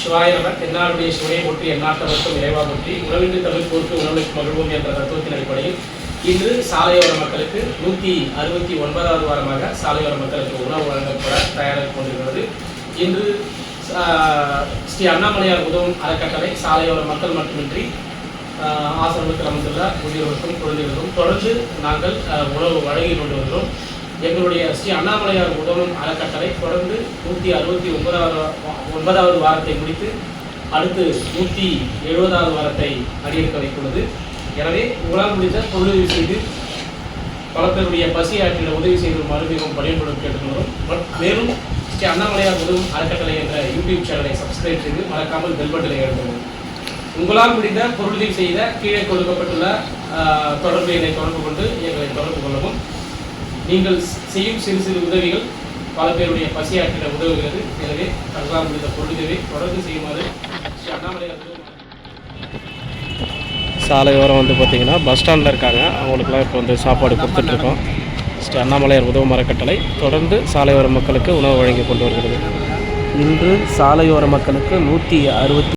சிவாய நம தென்னாடுடைய சிவனை போற்றி எந்நாட்டவர்க்கும் இறைவா போற்றி உணவின்றி தமிழ் பொறுத்து உணவுக்கு மகிழ்வோம் என்ற தத்துவத்தின் அடிப்படையில் இன்று சாலையோர மக்களுக்கு நூற்றி அறுபத்தி ஒன்பதாவது வாரமாக சாலையோர மக்களுக்கு உணவு வழங்கப்பட தயாராக கொண்டிருக்கிறது. இன்று ஸ்ரீ அண்ணாமலையார் உதவும் அறக்கட்டளை சாலையோர மக்கள் மட்டுமின்றி ஆசிரமத்தில் அமைந்துள்ள முதியோர்களுக்கும் குழந்தைகளுக்கும் தொடர்ந்து நாங்கள் உணவு வழங்கி கொண்டு வருகிறோம். எங்களுடைய ஸ்ரீ அண்ணாமலையார் உதவும் அறக்கட்டளை தொடர்ந்து நூற்றி அறுபத்தி ஒன்பதாவது ஒன்பதாவது வாரத்தை முடித்து அடுத்து நூற்றி எழுபதாவது வாரத்தை அடியெடுக்க வைத்துள்ளது. எனவே உங்களால் முடிந்த தொழிலுதவி செய்து பல பேருடைய பசி ஆற்றிட உதவி செய்து மறுபடியும் பணியுடன் கேட்டுக்கொள்கிறோம். பட் மேலும் ஸ்ரீ அண்ணாமலையார் உதவும் அறக்கட்டளை என்ற யூடியூப் சேனலை சப்ஸ்கிரைப் செய்து மறக்காமல் பெல் பட்டனை எழுதவும் உங்களால் முடிந்த பொருளுதவி செய்த கீழே கொடுக்கப்பட்டுள்ள தொடர்பு எண்ணை தொடர்பு கொண்டு எங்களை தொடர்பு கொள்ளவும். நீங்கள் செய்யும் சிறு சிறு உதவிகள் பல பேருடைய பசியாற்றிட உதவுகிறது எனவே தங்களால் முடிந்த பொருளுதவி தொடர்ந்து செய்யுமாறு உதவும் சாலையோரம் வந்து பார்த்திங்கன்னா பஸ் ஸ்டாண்டில் இருக்காங்க. அவங்களுக்குலாம் இப்போ வந்து சாப்பாடு கொடுத்துட்ருக்கோம். ஸ்ரீ அண்ணாமலையார் உதவு மரக்கட்டளை தொடர்ந்து சாலையோர மக்களுக்கு உணவு வழங்கி கொண்டு வருகிறது. இன்று சாலையோர மக்களுக்கு நூற்றி அறுபத்தி